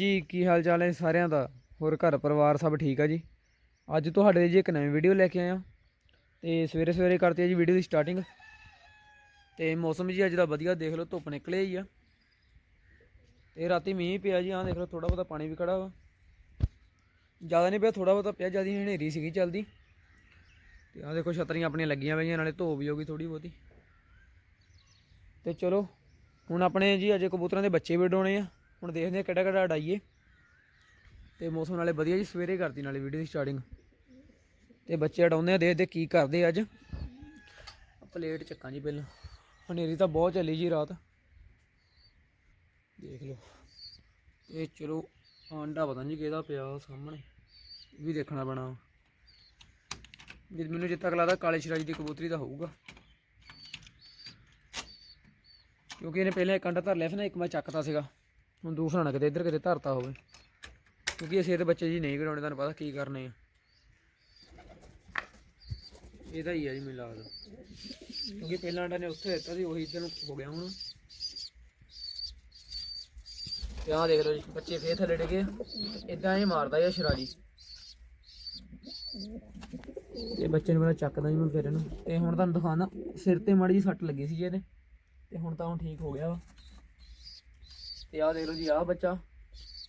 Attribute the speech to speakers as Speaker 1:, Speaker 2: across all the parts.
Speaker 1: ਜੀ, ਕੀ ਹਾਲ ਚਾਲ ਹੈ ਸਾਰਿਆਂ ਦਾ? ਹੋਰ ਘਰ ਪਰਿਵਾਰ ਸਭ ਠੀਕ ਆ ਜੀ? ਅੱਜ ਤੁਹਾਡੇ ਲਈ ਜੀ ਇੱਕ ਨਵੀਂ ਵੀਡੀਓ ਲੈ ਕੇ ਆਇਆ। ਤੇ ਸਵੇਰੇ ਸਵੇਰੇ ਕਰਤੀ ਹੈ ਜੀ ਵੀਡੀਓ ਦੀ ਸਟਾਰਟਿੰਗ ਤੇ ਮੌਸਮ ਜੀ ਅੱਜ ਦਾ ਵਧੀਆ, ਦੇਖ ਲਓ ਧੁੱਪ ਨਿਕਲੇ ਹੀ ਆ। ਤੇ ਰਾਤੀ ਮੀਂਹ ਪਿਆ ਜੀ, ਆਹ ਦੇਖ ਲਓ ਥੋੜਾ ਬਹੁਤਾ ਪਾਣੀ ਵੀ ਖੜਾ ਵਾ। ਜ਼ਿਆਦਾ ਨਹੀਂ ਪਿਆ ਥੋੜਾ ਬਹੁਤਾ ਪਿਆ, ਜ਼ਿਆਦਾ ਹਨੇਰੀ ਸੀਗੀ ਚੱਲਦੀ। ਤੇ ਆਹ ਦੇਖੋ ਛਤਰੀਆਂ ਆਪਣੀਆਂ ਲੱਗੀਆਂ ਪਈਆਂ, ਨਾਲੇ ਧੋ ਵੀ ਹੋਗੀ ਥੋੜੀ ਬਹੁਤੀ। ਤੇ ਚਲੋ, ਹੁਣ ਆਪਣੇ ਜੀ ਅਜੇ ਕਬੂਤਰਾਂ ਦੇ ਬੱਚੇ ਵੀ ਉਡਾਉਣੇ ਆ। ਹੁਣ ਦੇਖਦੇ ਹਾਂ ਕਿਹੜਾ ਕਿਹੜਾ ਉਡਾਈਏ। ਤੇ ਮੌਸਮ ਨਾਲੇ ਵਧੀਆ ਜੀ, ਸਵੇਰੇ ਕਰਤੀ ਨਾਲੇ ਵੀਡੀਓ ਦੀ ਸਟਾਰਟਿੰਗ ਤੇ ਬੱਚੇ ਉਡਾਉਂਦੇ ਆ, ਦੇਖਦੇ ਕੀ ਕਰਦੇ ਅੱਜ। ਪਲੇਟ ਚੱਕਾਂ ਜੀ ਪਹਿਲਾਂ। ਹਨੇਰੀ ਤਾਂ ਬਹੁਤ ਚੱਲੀ ਜੀ ਰਾਤ। ਦੇਖ ਲਓ। ਇਹ ਚਲੋ ਆਂਡਾ ਪਤਾ ਨਹੀਂ ਕਿਹਦਾ ਪਿਆ ਸਾਹਮਣੇ। ਇਹ ਵੀ ਦੇਖਣਾ ਪੈਣਾ। ਜੇ ਮੈਨੂੰ ਜਿੱਥੇ ਤੱਕ ਲੱਗਦਾ ਕਾਲੇ ਸ਼ਰਾਜੀ ਦੀ ਕਬੂਤਰੀ ਦਾ ਹੋਊਗਾ। ਕਿਉਂਕਿ ਇਹਨੇ ਪਹਿਲਾਂ ਇੱਕ ਅੰਡਾ ਧਰ ਲਿਆ ਸੀ ਨਾ, ਇੱਕ ਮੈਂ ਚੱਕਤਾ ਸੀਗਾ। ਹੁਣ ਦੂਸਰਾ ਨਾ ਕਿਤੇ ਇੱਧਰ ਕਿਤੇ ਧਰਤਾ ਹੋਵੇ। ਕਿਉਂਕਿ ਇਹ ਇਹਦੇ ਬੱਚੇ ਜੀ ਨਹੀਂ ਕਢਾਉਣੇ ਤੁਹਾਨੂੰ ਪਤਾ ਕੀ ਕਰਨੇ ਆ। ਇਹਦਾ ਹੀ ਆ ਜੀ ਮੈਨੂੰ ਲੱਗਦਾ। ਕਿਉਂਕਿ ਪਹਿਲਾਂ ਅੰਡਾ ਨੇ ਉੱਥੇ ਦਿੱਤਾ ਸੀ, ਉਹੀ ਇੱਧਰ ਨੂੰ ਹੋ ਗਿਆ ਹੁਣ। ਤੇ ਆਹ ਦੇਖ ਲਓ ਜੀ, ਬੱਚੇ ਫੇਰ ਥੱਲੇ ਡਿੱਗੇ ਇਦਾਂ ਹੀ ਮਾਰਦਾ ਇਹ ਸ਼ਰਾਜੀ ਤੇ ਬੱਚੇ ਨੂੰ ਮੇਰਾ ਚੱਕਦਾ ਜੀ ਮੈਂ ਫਿਰ ਇਹਨੂੰ। ਤੇ ਹੁਣ ਤੁਹਾਨੂੰ ਦਿਖਾਣਾ ਸਿਰ ਤੇ ਮਾੜੀ ਜੀ ਸੱਟ ਲੱਗੀ ਸੀ ਇਹਦੇ। ਤੇ ਹੁਣ ਤਾਂ ਹੁਣ ਠੀਕ ਹੋ ਗਿਆ ਵਾ। ਤੇ ਆਹ ਦੇਖ ਲਓ ਜੀ, ਆਹ ਬੱਚਾ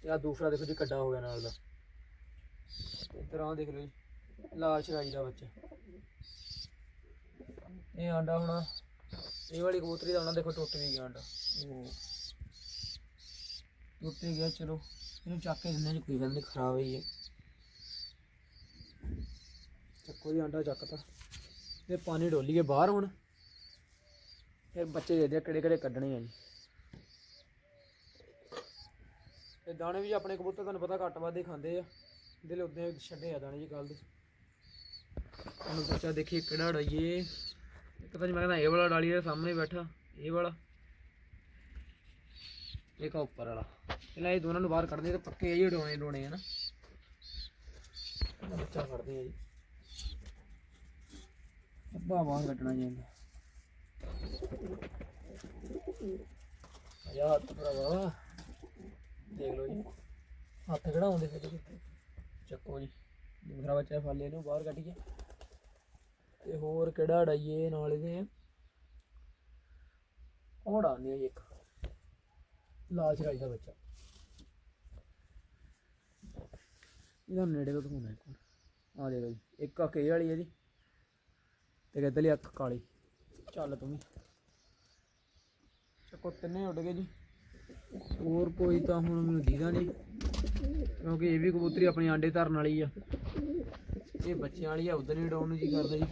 Speaker 1: ਤੇ ਆਹ ਦੂਸਰਾ ਦੇਖੋ ਜੀ, ਕੱਡਾ ਹੋ ਗਿਆ ਨਾਲ ਦਾ। ਇੱਧਰ ਆਹ ਦੇਖ ਲਓ ਜੀ, ਲਾਲ ਸ਼ਰਾਈ ਦਾ ਬੱਚਾ। ਇਹ ਆਂਡਾ ਹੁਣ, ਇਹ ਵਾਲੀ ਕਬੂਤਰੀ ਦਾ ਉਹਨਾਂ ਦੇਖੋ ਟੁੱਟ ਵੀ ਗਿਆ ਆਂਡਾ। ਉਹ ਟੁੱਟ ਗਿਆ, ਚਲੋ, ਇਹਨੂੰ ਚੱਕ ਕੇ ਦਿੰਦੇ ਜੀ, ਕੋਈ ਗੱਲ ਨਹੀਂ, ਖਰਾਬ ਹੀ ਹੈ। ਚੱਕੋ ਜੀ ਆਂਡਾ ਚੱਕਤਾ। ਤੇ ਪਾਣੀ ਡੋਲੀਏ ਬਾਹਰ ਹੁਣ। ਫਿਰ ਬੱਚੇ ਦੇਖਦੇ ਆ ਕਿਹੜੇ ਕਿਹੜੇ ਕੱਢਣੇ ਆ ਜੀ। ਤੇ ਦਾਣੇ ਵੀ ਆਪਣੇ ਕਬੂਤਰ ਤੁਹਾਨੂੰ ਪਤਾ ਘੱਟ ਵੱਧ ਖਾਂਦੇ ਆ। ਇਹਦੇ ਲਈ ਉਦੋਂ ਛੱਡੇ ਆ ਦਾਣੇ ਜੀ ਕੱਲ ਦੇ। ਹੁਣ ਬੱਚਾ ਦੇਖੀਏ ਕਿਹੜਾ ਉਡਾਈਏ ਇੱਕ ਤਾਂ ਜੀ ਮੈਂ ਕਹਿੰਦਾ ਇਹ ਵਾਲਾ ਡਾਲੀਏ ਸਾਹਮਣੇ ਬੈਠਾ, ਇਹ ਵਾਲਾ। ਇੱਕ ਉੱਪਰ ਵਾਲਾ। ਪਹਿਲਾਂ ਇਹ ਦੋਨਾਂ ਨੂੰ ਬਾਹਰ ਕੱਢਦੇ ਤੇ ਪੱਕੇ ਹੀ ਉਡਾਉਣੇ ਉਡਾਉਣੇ ਆ ਬੱਚਾ ਕੱਢਦੇ ਆ ਜੀ। ਅੱਬਾ ਬਾਹਰ ਕੱਢਣਾ ਜੀ ਇਹਨੂੰ ਆਇਆ ਹੱਥ ਭਰਾਵਾ। ਦੇਖ ਲਓ ਜੀ। ਹੱਥ ਕਿਹੜਾ ਆਉਂਦੇ ਫਿਰ ਕਿਤੇ ਚੱਕੋ ਜੀ। ਦੂਸਰਾ ਬੱਚਾ ਫੜ ਲਿਆ ਇਹਨੂੰ ਬਾਹਰ ਕੱਢੀਏ ਤੇ ਹੋਰ ਕਿਹੜਾ ਅੜਾਈਏ ਨਾਲ ਇਹਦੇ ਉਹ ਡਾਉਂਦੇ ਆ ਜੀ ਇੱਕ। ਲਾਲ ਚਰਾਈ ਦਾ ਬੱਚਾ। ਇਹਦਾ ਨੇੜੇ ਤੋਂ ਦਿਖਾਉਣਾ ਇੱਕ ਆ ਦੇਖੋ ਜੀ। ਇੱਕ ਅੱਖ ਇਹ ਵਾਲੀ ਹੈ ਜੀ ਤੇ ਕਿੱਧਰਲੀ ਅੱਖ ਕਾਲੀ। ਚੱਲ ਤੂੰ ਵੀ। ਚੱਕੋ ਤਿੰਨੇ ਉੱਡ ਗਏ ਜੀ। ਹੋਰ ਕੋਈ ਤਾਂ ਹੁਣ ਮੈਨੂੰ ਦੀਦਾ ਨਹੀਂ ਕਿਉਂਕਿ ਇਹ ਵੀ ਕਬੂਤਰੀ ਆਪਣੇ ਆਂਡੇ ਧਰਨ ਵਾਲੀ ਆ। ਇਹ ਬੱਚਿਆਂ ਵਾਲੀ ਆ, ਉਧਰ ਹੀ ਡਾਉਣ ਨੂੰ ਜੀ ਕਰਦਾ ਜੀ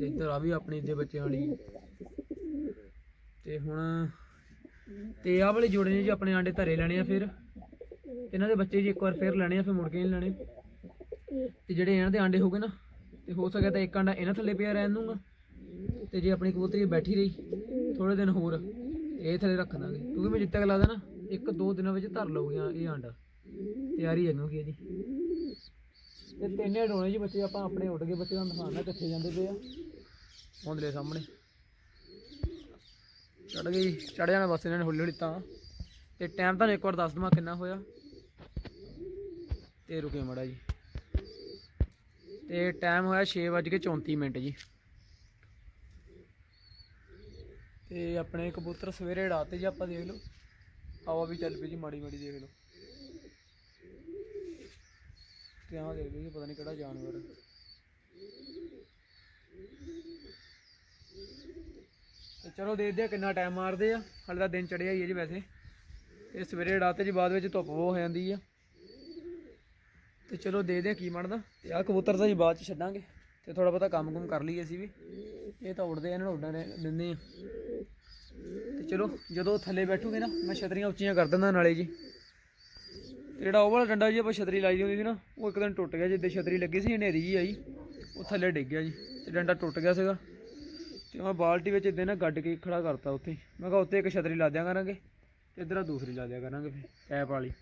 Speaker 1: ਤੇ ਇੱਧਰ ਆ ਵੀ ਆਪਣੀ ਦੇ ਬੱਚਿਆਂ ਵਾਲੀ। ਤੇ ਹੁਣ ਤੇ ਆਹ ਵਾਲੇ ਜੋੜੇ ਨੇ ਜੀ ਆਪਣੇ ਆਂਡੇ ਧਰੇ ਲੈਣੇ ਆ ਫਿਰ। ਇਹਨਾਂ ਦੇ ਬੱਚੇ ਜੀ ਇੱਕ ਵਾਰ ਫਿਰ ਲੈਣੇ ਆ, ਫਿਰ ਮੁੜ ਕੇ ਨਹੀਂ ਲੈਣੇ। ਤੇ ਜਿਹੜੇ ਇਹਨਾਂ ਦੇ ਆਂਡੇ ਹੋਗੇ ਨਾ, ਤੇ ਹੋ ਸਕਿਆ ਤਾਂ ਇੱਕ ਆਂਡਾ ਇਹਨਾਂ ਥੱਲੇ ਪਿਆ ਰਹਿਣ ਦੂੰਗਾ। ਤੇ ਜੇ ਆਪਣੀ ਕਬੂਤਰੀ ਬੈਠੀ ਰਹੀ ਥੋੜੇ ਦਿਨ ਹੋਰ। ਇਹ ਥੱਲੇ ਰੱਖ ਦਾਂਗੇ। ਕਿਉਂਕਿ ਮੈਂ ਜਿੱਤਕ ਲੱਗਦਾ ਨਾ ਇੱਕ ਦੋ ਦਿਨਾਂ ਵਿੱਚ ਧਰ ਲਊਗੀਆਂ ਇਹ ਆਂਡਾ ਤਿਆਰੀ ਹੈਗੀ ਜੀ ਤੇ ਤਿੰਨੇ ਡੋਣੇ ਜੀ ਬੱਚੇ ਆਪਾਂ ਆਪਣੇ ਉੱਡ ਗਏ, ਬੱਚੇ ਦਾ ਦਿਖਾਉਣਾ ਕਿੱਥੇ ਜਾਂਦੇ ਪਏ ਆ। ਹੁੰਦਲੇ ਸਾਹਮਣੇ। ਚੜ ਗਈ ਚੜ ਜਾਣਾ ਬਸ ਇਹਨਾਂ ਨੇ ਹੌਲੀ ਹੌਲੀ ਤਾਂ। ਤੇ ਟਾਈਮ ਤੁਹਾਨੂੰ ਇੱਕ ਵਾਰ ਦੱਸ ਦਵਾਂ ਕਿੰਨਾ ਹੋਇਆ। ਤੇ ਰੁਕੇ ਮੜਾ ਜੀ। ਤੇ ਟਾਈਮ ਹੋਇਆ 6:34 ਮਿੰਟ ਜੀ। ਤੇ ਆਪਣੇ ਕਬੂਤਰ ਸਵੇਰੇ ਉਡਾਤੇ ਜੀ ਆਪਾਂ ਦੇਖ ਲਓ। ਹਵਾ ਵੀ ਚੱਲ ਪਈ ਜੀ, ਮਾੜੀ ਮਾੜੀ ਦੇਖ ਲਓ। ਤੇ ਆਹ ਦੇਖ ਲਓ ਜੀ, ਪਤਾ ਨਹੀਂ ਕਿਹੜਾ ਜਾਨਵਰ ਤੇ ਚਲੋ ਦੇਖਦੇ ਆ ਕਿੰਨਾ ਟਾਈਮ ਮਾਰਦੇ ਆ। ਹਾਲੇ ਤਾਂ ਦਿਨ ਚੜਿਆ ਹੀ ਹੈ ਜੀ ਵੈਸੇ। ਇਹ ਸਵੇਰੇ ਉਡਾਤੇ ਜੀ ਬਾਅਦ ਵਿੱਚ ਧੁੱਪ ਬਹੁਤ ਹੋ ਜਾਂਦੀ ਆ। ਤੇ ਚਲੋ ਦੇਖਦੇ ਆ ਕੀ ਬਣਦਾ। ਤੇ ਆਹ ਕਬੂਤਰ ਤਾਂ ਜੀ ਬਾਅਦ ਚ ਛੱਡਾਂਗੇ। ਤੇ ਥੋੜਾ ਬਹੁਤਾ ਕੰਮ ਕੁਮ ਕਰ ਲਈਏ ਅਸੀਂ ਵੀ। ਇਹ ਤਾਂ ਉੱਡਦੇ ਆ, ਇਹਨਾਂ ਨੂੰ ਉੱਡਣ ਦਿੰਦੇ ਆ। ਚਲੋ, ਜਦੋਂ ਥੱਲੇ ਬੈਠੂਗੇ ਨਾ, ਮੈਂ ਛਤਰੀਆਂ ਉੱਚੀਆਂ ਕਰ ਦਿੰਦਾ ਨਾਲੇ ਜੀ। ਤੇ ਜਿਹੜਾ ਉਹ ਵਾਲਾ ਡੰਡਾ ਜੀ, ਆਪਾਂ ਛਤਰੀ ਲਾਈ ਦੀ ਹੁੰਦੀ ਸੀ ਨਾ, ਉਹ ਇੱਕ ਦਿਨ ਟੁੱਟ ਗਿਆ ਜਿੱਦੇ ਛਤਰੀ ਲੱਗੀ ਸੀ, ਹਨੇਰੀ ਜੀ ਆਈ, ਉਹ ਥੱਲੇ ਡਿੱਗ ਗਿਆ ਜੀ, ਤੇ ਡੰਡਾ ਟੁੱਟ ਗਿਆ ਸੀਗਾ। ਤੇ ਮੈਂ ਬਾਲਟੀ ਵਿੱਚ ਇਦਾਂ ਨਾ ਗੱਡ ਕੇ ਖੜਾ ਕਰਤਾ ਉੱਥੇ। ਮੈਂ ਕਿਹਾ ਉੱਤੇ ਇੱਕ ਛਤਰੀ ਲਾ ਦਿਆ ਕਰਾਂਗੇ, ਤੇ ਇੱਧਰ ਆ ਦੂਸਰੀ ਲਾ ਦਿਆ ਕਰਾਂਗੇ ਫਿਰ ਪੈਪ ਵਾਲੀ।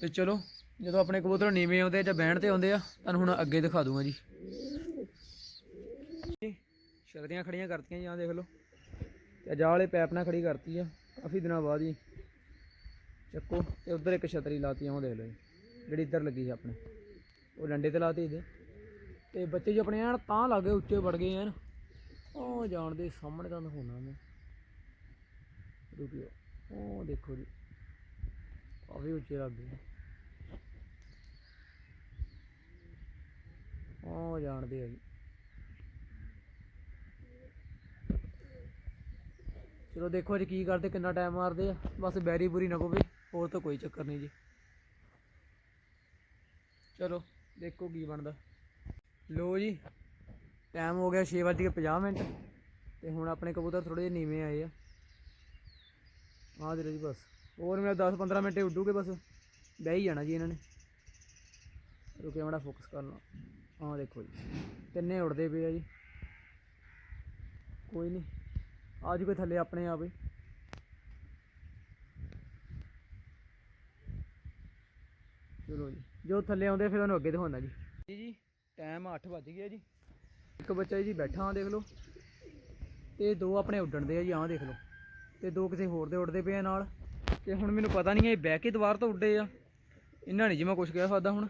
Speaker 1: ਤੇ ਚਲੋ, ਜਦੋਂ ਆਪਣੇ ਕਬੂਤਰ ਨੀਵੇਂ ਆਉਂਦੇ ਆ ਜਾਂ ਬਹਿਣ ਤੇ ਆਉਂਦੇ ਆ, ਤੁਹਾਨੂੰ ਹੁਣ ਅੱਗੇ ਦਿਖਾ ਦੂੰਗਾ ਜੀ। ਛਤਰੀਆਂ ਖੜੀਆਂ ਕਰਤੀਆਂ ਜੀ, ਆਹ ਦੇਖ ਲਓ। ਤੇ ਜਾ ਵਾਲੇ ਪੈਪ ਨਾਲ ਖੜੀ ਕਰਤੀ ਆ, ਕਾਫੀ ਦਿਨਾਂ ਬਾਅਦ ਹੀ। ਚੱਕੋ, ਤੇ ਉਧਰ ਇੱਕ ਛਤਰੀ ਲਾਤੀ ਆ, ਉਹ ਦੇਖ ਲਓ ਜੀ। ਜਿਹੜੀ ਇੱਧਰ ਲੱਗੀ ਸੀ ਆਪਣੇ। ਉਹ ਡੰਡੇ ਤੇ ਲਾਤੀ ਇਹਦੇ ਤੇ ਬੱਚੇ ਜੀ ਆਪਣੇ ਐਨ ਤਾਂ ਲੱਗੇ ਉੱਚੇ ਵੜ ਗਏ ਐਨ। ਉਹ ਜਾਣਦੇ ਸਾਹਮਣੇ ਤਾਂ ਹੋਣਾ ਮੈਂ। ਰੁਕਿਓ। ਉਹ ਦੇਖੋ ਜੀ। ਕਾਫੀ ਉੱਚੇ ਲੱਗ ਗਏ। ਉਹ ਜਾਣਦੇ ਆ ਜੀ। ਚਲੋ ਦੇਖੋ ਜੀ ਕੀ ਕਰਦੇ, ਕਿੰਨਾ ਟਾਈਮ ਮਾਰਦੇ ਆ। ਬਸ ਬੈਰੀ ਬੁਰੀ ਨਾ ਪਵੇ, ਹੋਰ ਤਾਂ ਕੋਈ ਚੱਕਰ ਨਹੀਂ ਜੀ। ਚਲੋ, ਦੇਖੋ ਕੀ ਬਣਦਾ। ਲੋ ਜੀ ਟਾਈਮ ਹੋ ਗਿਆ 6:50 ਮਿੰਟ, ਤੇ ਹੁਣ ਆਪਣੇ ਕਬੂਤਰ ਥੋੜੇ ਜਿਹੇ ਨੀਵੇਂ ਆਏ ਆ। ਆਹ ਦੇ ਜੀ ਬਸ। ਹੋਰ ਮੇਰਾ 10-15 ਮਿੰਟ ਉੱਡੂਗੇ ਬਸ। ਬਹਿ ਹੀ ਜਾਣਾ ਜੀ ਇਹਨਾਂ ਨੇ। ਰੁਕਿਆ ਮੜਾ ਫੋਕਸ ਕਰ ਲਾਂ ਆਹ ਦੇਖੋ ਜੀ, ਤਿੰਨੇ ਉੱਡਦੇ ਪਏ ਆ ਜੀ। ਕੋਈ ਨਹੀਂ। ਆ ਜੀ ਕੋਈ ਥੱਲੇ ਆਪਣੇ ਆਪ ਹੀ। ਚਲੋ ਜੀ ਜੋ ਥੱਲੇ ਆਉਂਦੇ ਫਿਰ ਉਹਨੂੰ ਅੱਗੇ ਦਿਖਾਉਂਦਾ ਜੀ। ਜੀ ਜੀ ਟਾਈਮ 8 ਵੱਜ ਗਿਆ ਜੀ। ਇੱਕ ਬੱਚਾ ਜੀ ਬੈਠਾ ਆ ਦੇਖ ਲਓ। ਤੇ ਦੋ ਆਪਣੇ ਉੱਡਣ ਦੇ ਆ ਜੀ ਆਹ ਦੇਖ ਲਓ। ਤੇ ਦੋ ਕਿਸੇ ਹੋਰ ਦੇ ਉੱਡਦੇ ਪਏ ਆ ਨਾਲ। ਤੇ ਹੁਣ ਮੈਨੂੰ ਪਤਾ ਨਹੀਂ ਇਹ ਬਹਿ ਕੇ ਦੁਬਾਰ ਤੋਂ ਉੱਡੇ ਆ। ਇਹਨਾਂ ਨਹੀਂ ਜੀ ਮੈਂ ਕੁਝ ਕਹਿ ਸਕਦਾ ਹੁਣ।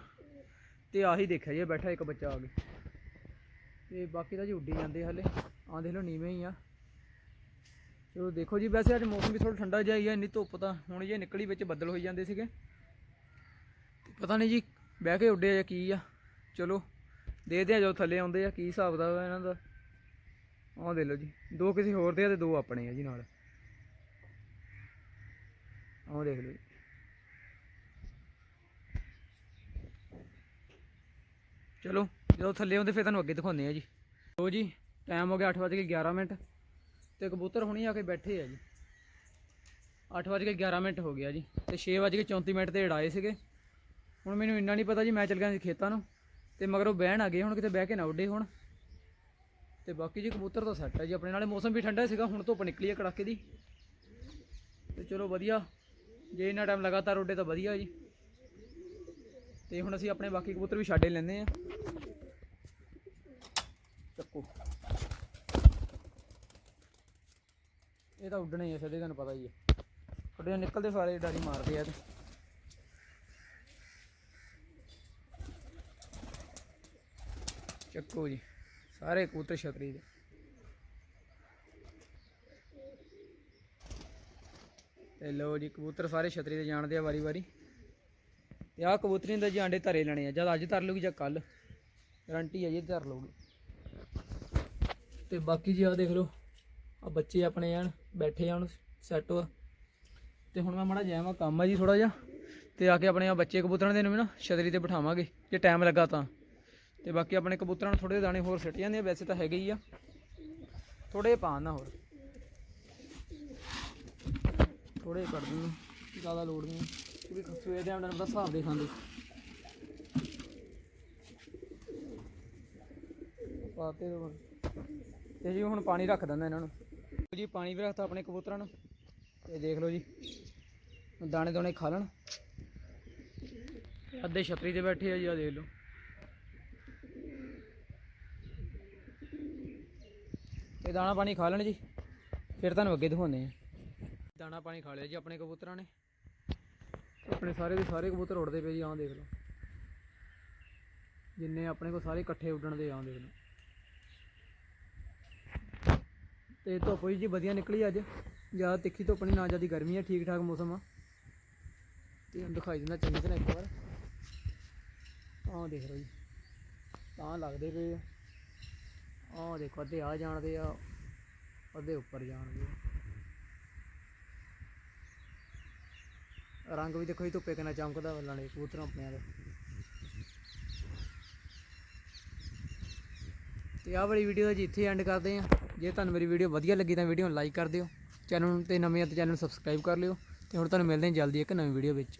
Speaker 1: ਤੇ ਆਹੀ ਦੇਖਿਆ ਜੀ ਬੈਠਾ ਇੱਕ ਬੱਚਾ ਆ ਗਿਆ ਤੇ ਬਾਕੀ ਤਾਂ ਜੀ ਉੱਡੀ ਜਾਂਦੇ ਹਲੇ। ਆਹ ਦੇਖ ਲਓ ਨੀਵੇਂ ਹੀ ਆ। ਚਲੋ ਦੇਖੋ ਜੀ, ਵੈਸੇ ਅੱਜ ਮੌਸਮ ਵੀ ਥੋੜਾ ਠੰਡਾ ਜਿਹਾ ਹੀ ਆ, ਇੰਨੀ ਧੁੱਪ ਤਾਂ ਹੁਣ ਜੇ ਨਿਕਲੀ ਵਿੱਚ ਬੱਦਲ ਹੋਈ ਜਾਂਦੇ ਸੀਗੇ। ਤੇ ਪਤਾ ਨਹੀਂ ਜੀ, ਬਹਿ ਕੇ ਉੱਡੇ ਆ ਕੀ ਆ। ਚਲੋ, ਦੇਖਦੇ ਆ ਜਦੋਂ ਥੱਲੇ ਆਉਂਦੇ ਆ, ਕੀ ਹਿਸਾਬ ਦਾ ਵਾ ਇਹਨਾਂ ਦਾ। ਆਹ ਦੇ ਲਓ ਜੀ, ਦੋ ਕਿਸੇ ਹੋਰ ਦੇ ਆ ਤੇ ਦੋ ਆਪਣੇ ਆ ਜੀ ਨਾਲ। ਆਹ ਦੇਖ ਲਓ ਜੀ। ਚਲੋ, ਜਦੋਂ ਥੱਲੇ ਆਉਂਦੇ ਫਿਰ ਤੁਹਾਨੂੰ ਅੱਗੇ ਦਿਖਾਉਂਦੇ ਆ ਜੀ। ਲੋ ਜੀ ਟਾਈਮ ਹੋ ਗਿਆ 8:11 ਮਿੰਟ। ਤੇ ਕਬੂਤਰ ਹੁਣੀ ਆ ਕੇ ਬੈਠੇ ਆ ਜੀ। 8:11 ਮਿੰਟ ਹੋ ਗਿਆ ਜੀ ਤੇ 6:34 ਮਿੰਟ ਤੇ ਉਡਾਏ ਸੀਗੇ। ਹੁਣ ਮੈਨੂੰ ਇੰਨਾ ਨਹੀਂ ਪਤਾ ਜੀ, ਮੈਂ ਚੱਲ ਗਿਆ ਸੀ ਖੇਤਾਂ ਨੂੰ ਤੇ ਮਗਰੋਂ ਬਹਿਣ ਆ ਗਏ, ਹੁਣ ਕਿਤੇ ਬਹਿ ਕੇ ਨਾ ਉੱਡੇ ਹੁਣ। ਤੇ ਬਾਕੀ ਜੀ ਕਬੂਤਰ ਤਾਂ ਸੈੱਟ ਹੈ ਜੀ, ਆਪਣੇ ਨਾਲੇ ਮੌਸਮ ਵੀ ਠੰਡਾ ਸੀਗਾ, ਹੁਣ ਧੁੱਪ ਨਿਕਲੀ ਹੈ ਕੜਾਕੇ ਦੀ। ਤੇ ਚਲੋ ਵਧੀਆ, ਜੇ ਇੰਨਾ ਟਾਈਮ ਲਗਾਤਾਰ ਉੱਡੇ ਤਾਂ ਵਧੀਆ ਜੀ। ਤੇ ਹੁਣ ਅਸੀਂ ਆਪਣੇ ਬਾਕੀ ਕਬੂਤਰ ਵੀ ਛੱਡੇ ਲੈਂਦੇ ਆ ਚੱਕੋ। ਇਹ ਤਾਂ ਉੱਡਣੇ ਹੀ ਆ ਸਾਡੇ ਤੁਹਾਨੂੰ ਪਤਾ ਹੀ ਹੈ ਕੱਢੇ ਨਿਕਲਦੇ ਸਾਰੇ ਡਾਰੀ ਮਾਰਦੇ ਆ ਤੇ। ਚੱਕੋ ਜੀ, ਸਾਰੇ ਕਬੂਤਰ ਛਤਰੀ ਦੇ। ਤੇ ਲੋ ਜੀ, ਕਬੂਤਰ ਸਾਰੇ ਛਤਰੀ ਦੇ ਜਾਣਦੇ ਆ ਵਾਰੀ ਵਾਰੀ। ਤੇ ਆਹ ਕਬੂਤਰੀ ਦਾ ਜੀ ਆਂਡੇ ਧਰੇ ਲੈਣੇ ਆ, ਜਦ ਅੱਜ ਧਰ ਲੂਗੀ ਜਾਂ ਕੱਲ ਗਾਰੰਟੀ ਹੈ ਜੀ, ਧਰ ਲਊਗੀ। ਤੇ ਬਾਕੀ ਜੀ ਆਹ ਦੇਖ ਲਓ ਆ ਬੱਚੇ ਆਪਣੇ ਆਣ, ਬੈਠੇ ਆ ਸੈੱਟ ਹੋ ਤੇ ਹੁਣ ਮੈਂ ਮਾੜਾ ਜਾਵਾਂ ਕੰਮ ਆ ਜੀ ਥੋੜਾ ਜਿਹਾ। ਤੇ ਆ ਕੇ ਆਪਣੇ ਆ ਬੱਚੇ ਕਬੂਤਰਾਂ ਦੇ ਨੂੰ ਨਾ ਛਤਰੀ ਤੇ ਬਿਠਾਵਾਂਗੇ, ਜੇ ਟਾਈਮ ਲੱਗਾ ਤਾਂ। ਤੇ ਬਾਕੀ ਆਪਣੇ ਕਬੂਤਰਾਂ ਨੂੰ ਥੋੜੇ ਦਾਣੇ ਹੋਰ ਸਿੱਟ ਜਾਂਦੇ ਆ, ਵੈਸੇ ਤਾਂ ਹੈਗੇ ਹੀ ਆ। ਥੋੜੇ ਪਾਣ ਨਾ ਹੋਰ। ਥੋੜੇ ਕੱਢ ਦੂੰ ਜ਼ਿਆਦਾ ਲੋੜ ਨਹੀਂ। ਕਿਉਂਕਿ ਸਵੇਰ ਦੇ ਆਮਦਨ ਦਾ ਹਿਸਾਬ ਦੇ ਖਾਂਦੇ। ਪਾਤੇ ਦੋ ਤੇ ਜੀ ਹੁਣ ਪਾਣੀ ਰੱਖ ਦਿੰਦਾ ਇਹਨਾਂ ਨੂੰ। ਜੀ ਪਾਣੀ ਵੀ ਰੱਖਤਾ ਆਪਣੇ ਕਬੂਤਰਾਂ ਨੂੰ, ਤੇ ਦੇਖ ਲਓ ਜੀ, ਦਾਣੇ ਦੋਣੇ ਖਾ ਲੈਣ। ਅੱਧੇ ਛਤਰੀ ਤੇ ਬੈਠੇ ਆ ਜੀ ਆ ਦੇਖ ਲਓ। ਤੇ ਦਾਣਾ ਪਾਣੀ ਖਾ ਲੈਣ ਜੀ, ਫਿਰ ਤੁਹਾਨੂੰ ਅੱਗੇ ਦਿਖਾਉਂਦੇ ਆ ਦਾਣਾ ਪਾਣੀ ਖਾ ਲਿਆ ਜੀ ਆਪਣੇ ਕਬੂਤਰਾਂ ਨੇ। ਆਪਣੇ ਸਾਰੇ ਦੇ ਸਾਰੇ ਕਬੂਤਰ ਉੱਡਦੇ ਪਏ ਜੀ, ਆਹ ਦੇਖ ਲਓ। ਜਿੰਨੇ ਆਪਣੇ ਕੋਲ ਸਾਰੇ ਇਕੱਠੇ ਉੱਡਣ ਦੇ, ਆਹ ਦੇਖ ਲਓ। ਤੇ ਧੁੱਪ ਵੀ ਜੀ ਵਧੀਆ ਨਿਕਲੀ ਅੱਜ। ਜ਼ਿਆਦਾ ਤਿੱਖੀ ਧੁੱਪ ਨਹੀਂ, ਨਾ ਜ਼ਿਆਦਾ ਗਰਮੀ ਆ ਠੀਕ ਠਾਕ ਮੌਸਮ ਆ। ਤੇ ਹੁਣ ਦਿਖਾਈ ਦਿੰਦਾ ਚੰਗੀ ਤਰ੍ਹਾਂ ਇੱਕ ਵਾਰ। ਆਹ ਦੇਖ ਲਓ ਜੀ, ਤਾਂ ਲੱਗਦੇ ਪਏ ਆ। ਆਹ ਦੇਖੋ, ਅੱਧੇ ਆ ਜਾਣਦੇ ਆ, ਅੱਧੇ ਉੱਪਰ ਜਾਣਦੇ ਆ। ਰੰਗ ਵੀ ਦੇਖੋ ਜੀ, ਧੁੱਪੇ ਕਿੰਨਾ ਚਮਕਦਾ ਵੱਲਾਂ ਨੇ ਕਬੂਤਰਾਂ ਆਪਣਿਆਂ ਦਾ। ਤੇ ਆਹ ਵਾਲੀ ਵੀਡੀਓ ਦਾ ਜੀ ਇੱਥੇ ਐਂਡ ਕਰਦੇ ਹਾਂ। ਜੇ ਤੁਹਾਨੂੰ ਮੇਰੀ ਵੀਡੀਓ ਵਧੀਆ ਲੱਗੀ ਤਾਂ ਵੀਡੀਓ ਨੂੰ ਲਾਈਕ ਕਰ ਦਿਓ। ਚੈਨਲ ਤੇ ਨਵੇਂ ਆ ਤੇ ਚੈਨਲ ਨੂੰ ਸਬਸਕ੍ਰਾਈਬ ਕਰ ਲਿਓ। ਤੇ ਹੁਣ ਤੁਹਾਨੂੰ ਮਿਲਦੇ ਹਾਂ ਜਲਦੀ ਇੱਕ ਨਵੀਂ ਵੀਡੀਓ ਵਿੱਚ।